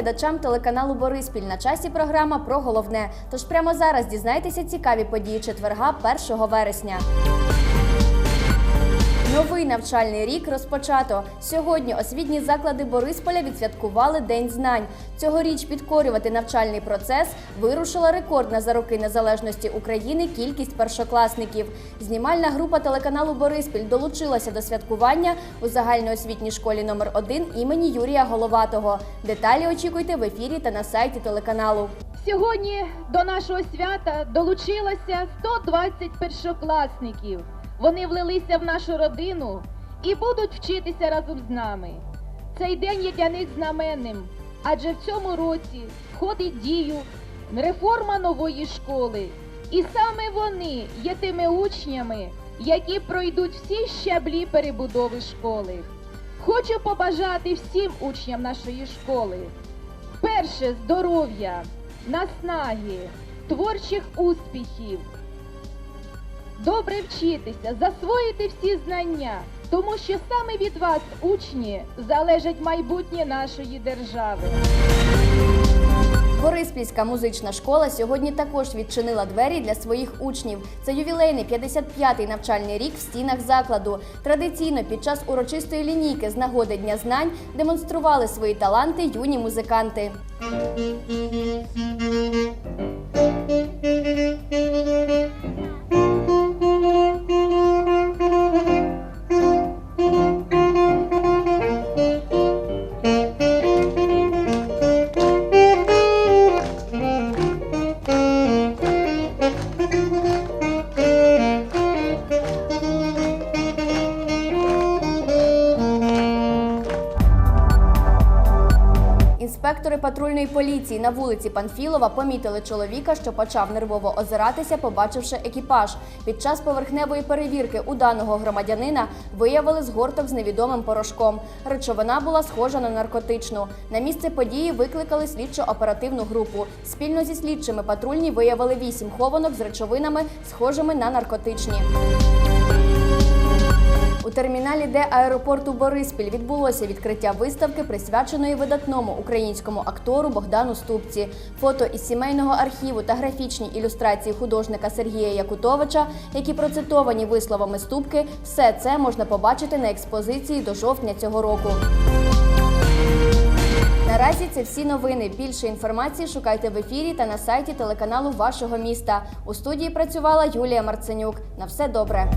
глядачам телеканалу Бориспіль на часі програма про головне. Тож прямо зараз дізнайтеся цікаві події четверга 1 вересня. Новий навчальний рік розпочато. Сьогодні освітні заклади Борисполя відсвяткували День знань. Цьогоріч підкорювати навчальний процес вирушила рекордна за роки незалежності України кількість першокласників. Знімальна група телеканалу Бориспіль долучилася до святкування у загальноосвітній школі номер 1 імені Юрія Головатого. Деталі очікуйте в ефірі та на сайті телеканалу. Сьогодні до нашого свята долучилося 120 першокласників. Вони влилися в нашу родину і будуть вчитися разом з нами. Цей день є для них знаменним, адже в цьому році входить дію реформа нової школи. І саме вони є тими учнями, які пройдуть всі щаблі перебудови школи. Хочу побажати всім учням нашої школи перше здоров'я, наснаги, творчих успіхів. Добре вчитися, засвоїти всі знання, тому що саме від вас, учні, залежить майбутнє нашої держави. Бориспільська музична школа сьогодні також відчинила двері для своїх учнів. Це ювілейний 55-й навчальний рік в стінах закладу. Традиційно під час урочистої лінійки з нагоди Дня знань демонстрували свої таланти юні музиканти. Інспектори патрульної поліції на вулиці Панфілова помітили чоловіка, що почав нервово озиратися, побачивши екіпаж. Під час поверхневої перевірки у даного громадянина виявили згорток з невідомим порошком. Речовина була схожа на наркотичну. На місце події викликали слідчо-оперативну групу. Спільно зі слідчими патрульні виявили вісім хованок з речовинами, схожими на наркотичні. У терміналі Д аеропорту Бориспіль відбулося відкриття виставки, присвяченої видатному українському актору Богдану Ступці. Фото із сімейного архіву та графічні ілюстрації художника Сергія Якутовича, які процитовані висловами Ступки, все це можна побачити на експозиції до жовтня цього року. Наразі це всі новини. Більше інформації шукайте в ефірі та на сайті телеканалу вашого міста. У студії працювала Юлія Марценюк. На все добре.